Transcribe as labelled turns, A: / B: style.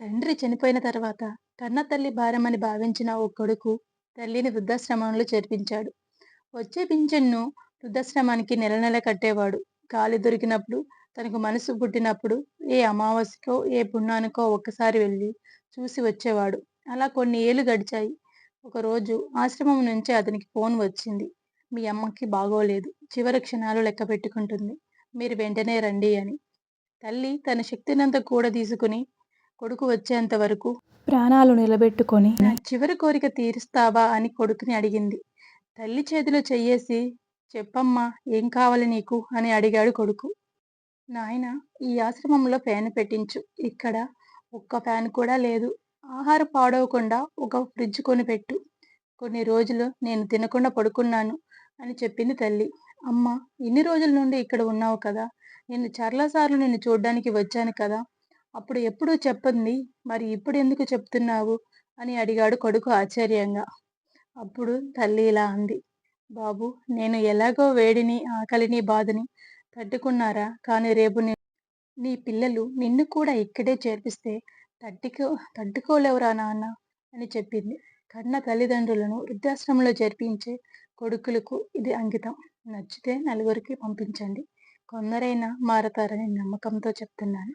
A: తండ్రి చనిపోయిన తర్వాత కన్నతల్లి భారమని భావించిన ఓ కొడుకు తల్లిని వృద్ధాశ్రమంలో చేర్పించాడు. వచ్చే పింఛన్ను వృద్ధాశ్రమానికి నెల నెల కట్టేవాడు. గాలి దొరికినప్పుడు, తనకు మనసు పుట్టినప్పుడు ఏ అమావాస్యకో, ఏ పుణ్యానికో ఒక్కసారి వెళ్ళి చూసి వచ్చేవాడు. అలా కొన్ని ఏళ్ళు గడిచాయి. ఒకరోజు ఆశ్రమం నుంచి అతనికి ఫోన్ వచ్చింది. మీ అమ్మకి బాగోలేదు. చివరి క్షణాలు లెక్కపెట్టుకుంటుంది. మీరు వెంటనే రండి అని. తల్లి తన శక్తినంత కూడా తీసుకుని కొడుకు వచ్చేంత వరకు ప్రాణాలు నిలబెట్టుకొని చివరి కోరిక తీరుస్తావా అని కొడుకుని అడిగింది. తల్లి చేతిలో చెయ్యేసి చెప్పమ్మా ఏం కావాలి నీకు అని అడిగాడు కొడుకు. నాయనా ఈ ఆశ్రమంలో ఫ్యాన్ పెట్టించు. ఇక్కడ ఒక్క ఫ్యాన్ కూడా లేదు. ఆహారం పాడవకుండా ఒక ఫ్రిడ్జ్ కొనిపెట్టు. కొన్ని రోజులు నేను తినకుండా పడుకున్నాను అని చెప్పింది తల్లి. అమ్మా ఇన్ని రోజుల నుండి ఇక్కడ ఉన్నావు కదా. నేను చాలాసార్లు నిన్ను చూడ్డానికి వచ్చాను కదా. అప్పుడు ఎప్పుడో చెప్పండి మరి ఇప్పుడు ఎందుకు చెప్తున్నావు? అని అడిగాడు కొడుకు ఆశ్చర్యంగా. అప్పుడు తల్లి ఇలా అంది. బాబూ నేను ఎలాగో వేడిని, ఆకలిని, బాధని తట్టుకున్నారా కానీ రేపు నీ నీ పిల్లలు నిన్ను కూడా ఇక్కడే చేర్పిస్తే తట్టుకో తట్టుకోలేవురా నాన్న అని చెప్పింది. కన్న తల్లిదండ్రులను వృద్ధాశ్రమంలో చేర్పించే కొడుకులకు ఇది అంకితం. నచ్చితే నలుగురికి పంపించండి. కొందరైనా మారతారని నమ్మకంతో చెప్తున్నాను.